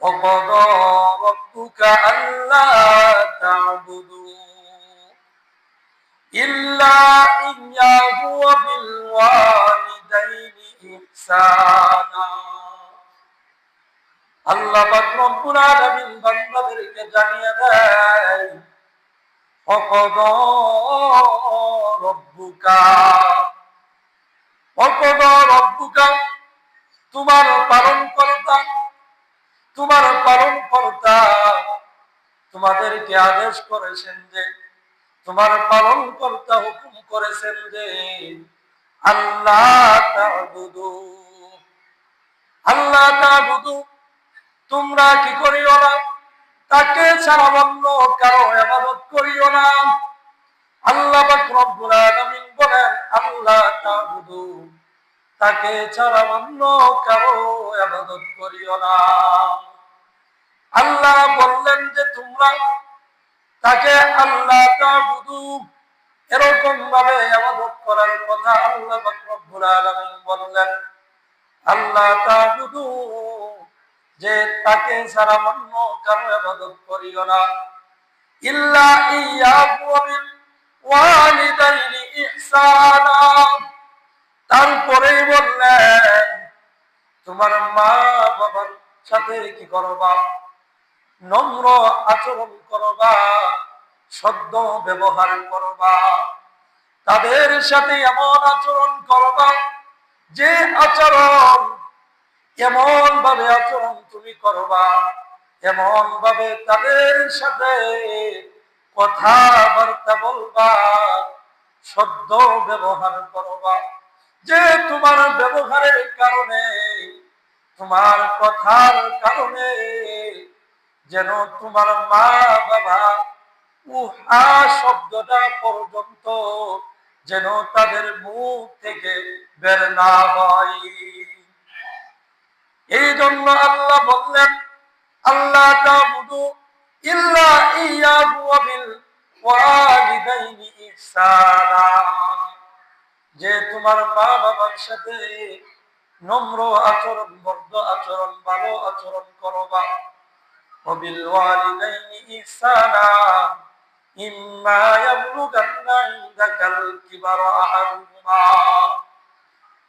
وقضى ربك ألا تعبدوا إلا إياه وبالوالدين إحسانا আল্লাহ পাক রব্বুল আলামিন বান্দাদেরকে জানিয়ে দেয় অকদা রব্বুকা অকদা রব্বুকা তোমার পালন কর্তা তোমার পালন কর্তা। তোমাদেরকে আদেশ করেছেন যে, তোমার পালন কর্তা হুকুম করেছেন যে, আল্লাহ আল্লাহ তা'বুদু। তোমরা কি করিও না? তাকে ছাড়া অন্য কারও ইবাদত করিও না। আল্লাহ বলেন, আল্লাহ তা'বুদু। তাকে ছাড়া অন্য কারও ইবাদত করিও না। আল্লাহ বললেন যে তোমরা তাকে আল্লাহ এরকম ভাবে ইবাদত করার কথা আল্লাহ বললেন। আল্লাহ যে তাকে সারা অন্য কারও ইবাদত করিও না। ইল্লা ইয়াহু বললেন, তোমার মা বাবার সাথে কি করবা? নম্র আচরণ করবা, সদ্য ব্যবহার করবা। তাদের সাথে এমন আচরণ করবা, যে আচরণ এমন ভাবে আচরণ তুমি করবা এমন ভাবে তাদের সাথে কথাবার্তা বলবা, সদ্য ব্যবহার করবা। যে তোমার ব্যবহারের কারণে, তোমার কথার কারণে যেন তোমার মা বাবা উহা শব্দটা পর্যন্ত যেন তাদের মুখ থেকে বের না হয়। এই জন্য আল্লাহ বললেন আল্লাহ যে তোমার মা বাবার সাথে নম্র আচরণ, বদ্ধ আচরণ, ভালো আচরণ করবা। وبالوالدين إحسانا إما يبلغن عندك الكبر أحدهما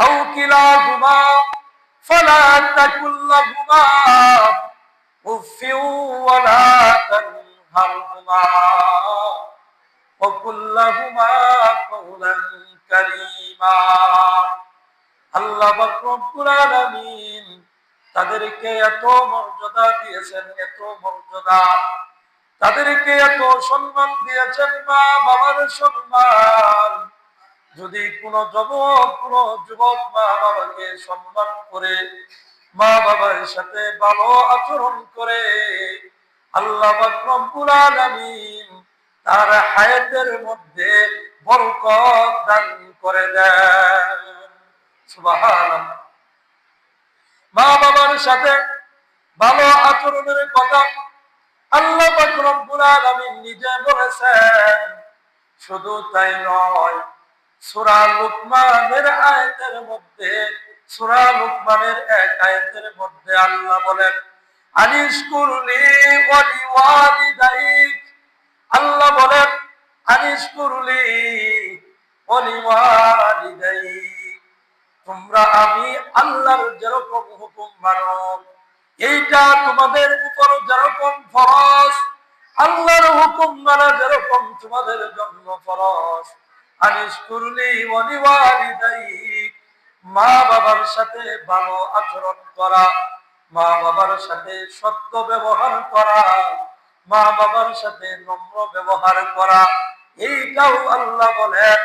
أو كلاهما فلا تكن لهما أف ولا تنهرهما وقل لهما قولا كريما. الله رب العالمين তাদেরকে এত মর্যাদা দিয়েছেন, এত মর্যাদা। তাদেরকে এত সম্মান দিয়েছেন, মা বাবার সম্মান। যদি কোনো যুবক কোনো যুবক মা বাবাকে সম্মান করে, মা বাবার সাথে ভালো আচরণ করে, আল্লাহ তার হায়াতের মধ্যে বরকত দান করে দেন। সুবহানাল্লাহ। মা বাবার সাথে ভালো আচরণের কথা আল্লাহ আলামিন নিজে বলেছেন। শুধু তাই নয়, সূরা লুকমানের আয়াতের মধ্যে, সুরা লুকমানের এক আয়াতের মধ্যে আল্লাহ বলেন ওয়ালি ওয়ালিদাইক আল্লাহ বলেন, আনিশকুরলি ওয়ালি ওয়ালিদাইক তোমরা আমি আল্লাহর যেরকম হুকুম মানো, এইটা তোমাদের উপর যেরকম ফরজ, আল্লাহর হুকুম মানা যেরকম তোমাদের জন্য ওয়ালিদাইক মা বাবার সাথে ভালো আচরণ করা, মা বাবার সাথে সত্য ব্যবহার করা, মা বাবার সাথে নম্র ব্যবহার করা, এইটাও আল্লাহ বলেন,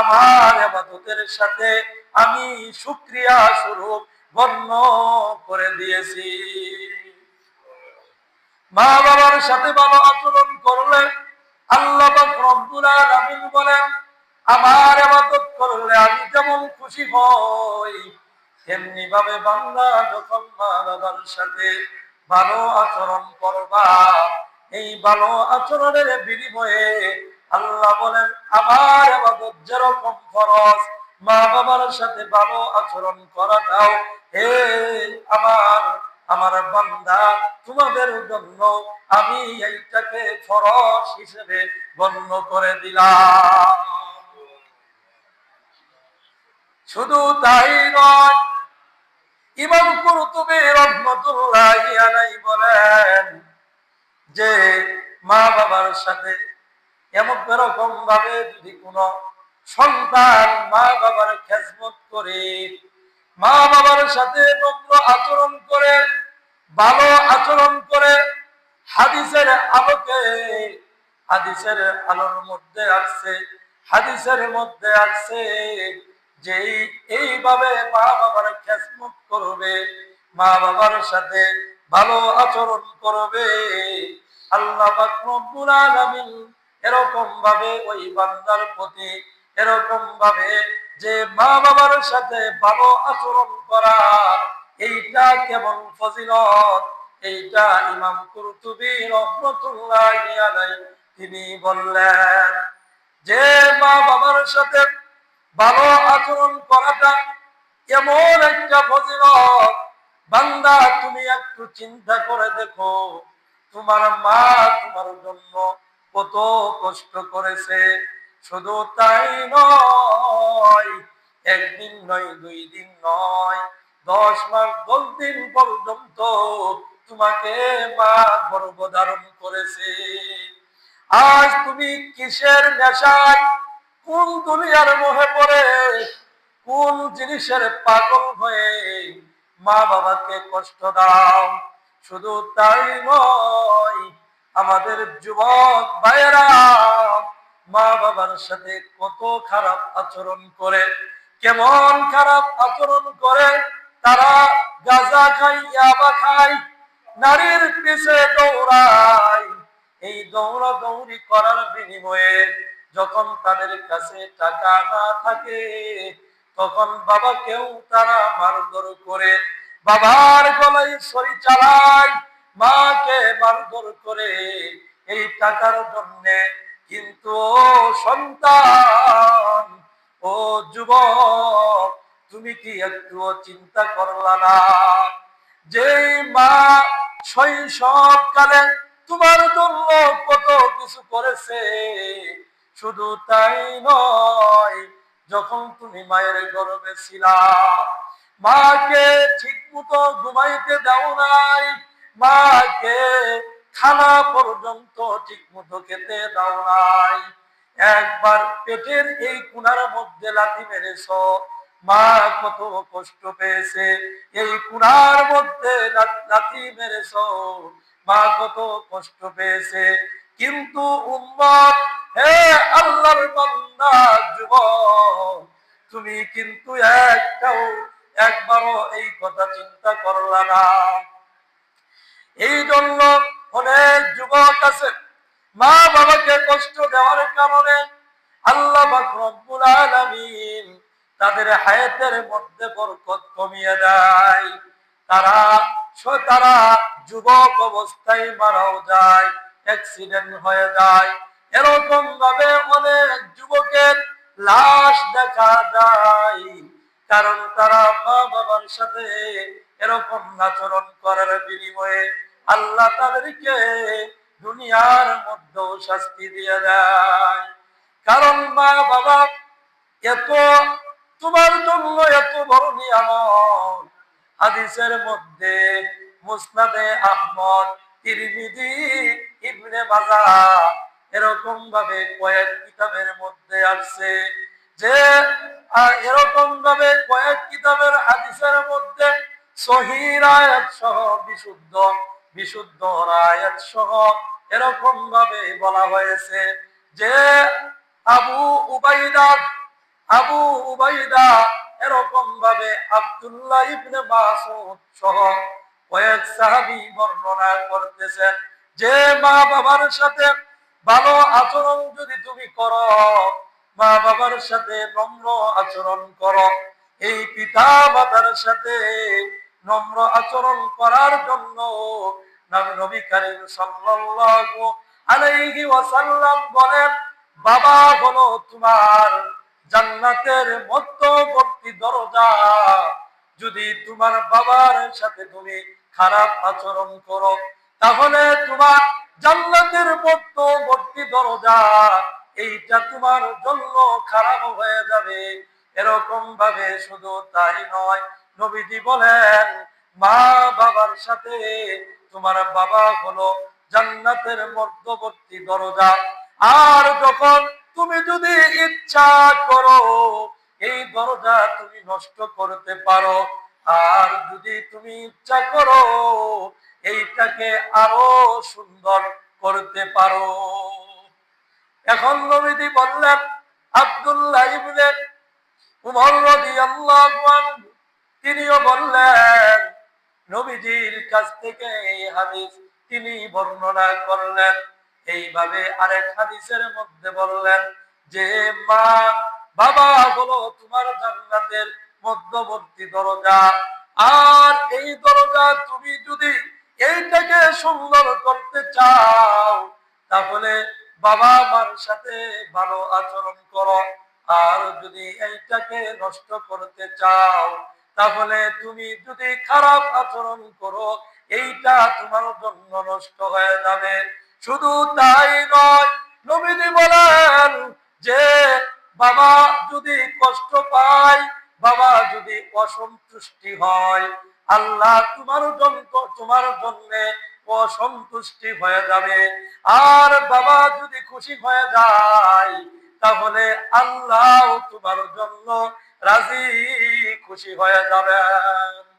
আমার আবাদতের সাথে আমি শুক্রিয়া স্বরূপ গণ্য করে দিয়েছি। মা বাবার সাথে ভালো আচরণ করলে আল্লাহ রব্বুল বলেন, আমার আবাদত করলে আমি যেমন খুশি হই, তেমনি ভাবে বাংলা যখন মা বাবার সাথে ভালো আচরণ করবা, এই ভালো আচরণের বিনিময়ে আল্লাহ বলেন, আমার আবাদত যেরকম ফরজ মা বাবার সাথে ভালো আচরণ করা দাও। হে আমার আমার বান্দা, তোমাদের জন্য আমি এইটাকে ফরজ হিসেবে গণ্য করে দিলাম। শুধু তাই নয়, ইমাম কুরতুবী রহমতুল্লাহি আলাইহি বলেন যে মা বাবার সাথে এমন এরকম ভাবে যদি কোনো সন্তান মা বাবার খেজমত করে মা বাবার সাথে নম্র আচরণ করে, ভালো আচরণ করে হাদিসের আলোকে, হাদিসের আলোর মধ্যে আসছে, হাদিসের মধ্যে আসছে যে এইভাবে মা বাবার খেসমত করবে মা বাবার সাথে ভালো আচরণ করবে। আল্লাহ এরকম ভাবে ওই বান্দার প্রতি এরকম ভাবে যে মা বাবার সাথে ভালো আচরণ করা, এইটা কেমন ফজিলত? এইটা ইমাম তিনি বললেন, যে মা বাবার সাথে ভালো আচরণ করাটা এমন একটা ফজিলত? বান্দা, তুমি একটু চিন্তা করে দেখো, তোমার মা তোমার জন্য কত কষ্ট করেছে। শুধু তাই নয়, একদিন নয়, দুই দিন নয়, দশ মাস, দশ দিন পর্যন্ত তোমাকে মা গর্ভধারণ করেছে। আজ তুমি কিসের নেশায়? কোন দুনিয়ার মোহে পড়ে? কোন জিনিসের পাগল হয়ে মা বাবাকে কষ্ট দাও? শুধু তাই নয়, আমাদের যুবক ভাইয়েরা মা বাবার সাথে কত খারাপ আচরণ করে, কেমন খারাপ আচরণ করে, তারা গাঁজা খাই ইয়াবা খায়, নারীর পিছে দৌড়ায়। এই দৌড়া দৌড়ি করার বিনিময়ে যখন তাদের কাছে টাকা না থাকে, তখন বাবাকেও তারা মারধর করে, বাবার গলায় সরি চালায়, মাকে মারধর করে। এই টাকার জন্য সন্তান। ও যুবক, তুমি কি একটুও চিন্তা করলা না? যেই মা শৈশব কালে তোমার জন্য কত কিছু করেছে, শুধু তাই নয়, যখন তুমি মায়ের গর্বে ছিলা, মাকে ঠিক মতো ঘুমাইতে দাও নাই, মাকে খানা পর্যন্ত ঠিক মতো খেতে দাও নাই। একবার পেটের এই কুনার মধ্যে লাথি মেরেছ, মা কত কষ্ট পেয়েছে। এই কুনার মধ্যে লাথি মেরেছ, মা কত কষ্ট পেয়েছে। কিন্তু উম্মত, হে আল্লাহর বান্দা, যুবক, তুমি কিন্তু একটাও একবারও এই কথা চিন্তা করলা না। এই জন্য অনেক যুবক আছে। মা বাবাকে কষ্ট দেওয়ার কারণে আল্লাহ রব্বুল আলামিন তাদের হায়াতের মধ্যে বরকত কমিয়ে দেয়। তারা তারা যুবক অবস্থায় মারাও যায় অ্যাক্সিডেন্ট হয়ে যায়। এরকম ভাবে অনেক যুবকের লাশ দেখা যায়। কারণ তারা মা বাবার সাথে এরকম আচরণ করার বিনিময়ে আল্লাহ তাদেরকে দুনিয়ার মধ্যেও শাস্তি দিয়ে দেয়। কারণ মা বাবা, এত তোমার জন্য এত বড় নিয়ামত। হাদিসের মধ্যে মুসনাদে আহমদ, তিরমিজি, ইবনে মাজা এরকম ভাবে কয়েক কিতাবের মধ্যে আসছে যে এরকম ভাবে কয়েক কিতাবের হাদিসের মধ্যে সহি রায়াত সহ বিশুদ্ধ বিশুদ্ধ রায়াত সহ এরকম ভাবে বলা হয়েছে যে আবু উবাইদা আবু উবাইদা এরকম ভাবে আব্দুল্লাহ ইবনে মাসুদ সহ কয়েক সাহাবী বর্ণনা করতেছেন যে মা বাবার সাথে ভালো আচরণ যদি তুমি করো, মা বাবার সাথে নম্র আচরণ করো, এই পিতা মাতার সাথে নম্র আচরণ করার জন্য নবী করিম সাল্লাল্লাহু আলাইহি ওয়াসাল্লাম বলেন, বাবা হলো তোমার জান্নাতের মধ্যবর্তী দরজা। যদি তোমার বাবার সাথে তুমি খারাপ আচরণ করো, তাহলে তোমার জান্নাতের মধ্যবর্তী দরজা, এইটা তোমার জন্য খারাপ হয়ে যাবে। এরকম ভাবে শুধু তাই নয় নবীজি বলেন, মা বাবার সাথে তোমার বাবা হলো জান্নাতের মধ্যবর্তী দরজা। আর যখন তুমি যদি ইচ্ছা করো, এই দরজা তুমি নষ্ট করতে পারো। আর যদি তুমি ইচ্ছা করো, এইটাকে আরও সুন্দর করতে পারো। এখন নবীজি বললেন, আব্দুল্লাহ ইবনে উমর রাদিয়াল্লাহু আনহু তিনিও বললেন, নবীজির কাছ থেকে এই হাদিস তিনি বর্ণনা করলেন। এইভাবে আরেক হাদিসের মধ্যে বললেন যে, মা, বাবা হলো তোমার জান্নাতের মধ্যবর্তী দরজা। আর এই দরজা তুমি যদি এইটাকে সুন্দর করতে চাও, তাহলে বাবা মার সাথে ভালো আচরণ করো। আর যদি এইটাকে নষ্ট করতে চাও তাহলে তুমি যদি খারাপ আচরণ করো, এইটা তোমার জন্য নষ্ট হয়ে যাবে। শুধু তাই নয়, নবীজি বলেন যে, বাবা যদি কষ্ট পায়, বাবা যদি অসন্তুষ্টি হয়, আল্লাহ তোমার জন্য তোমার জন্য অসন্তুষ্টি হয়ে যাবে। আর বাবা যদি খুশি হয়ে যায় তাহলে আল্লাহ তোমার জন্য রাজি খুশি হয়ে যাবেন।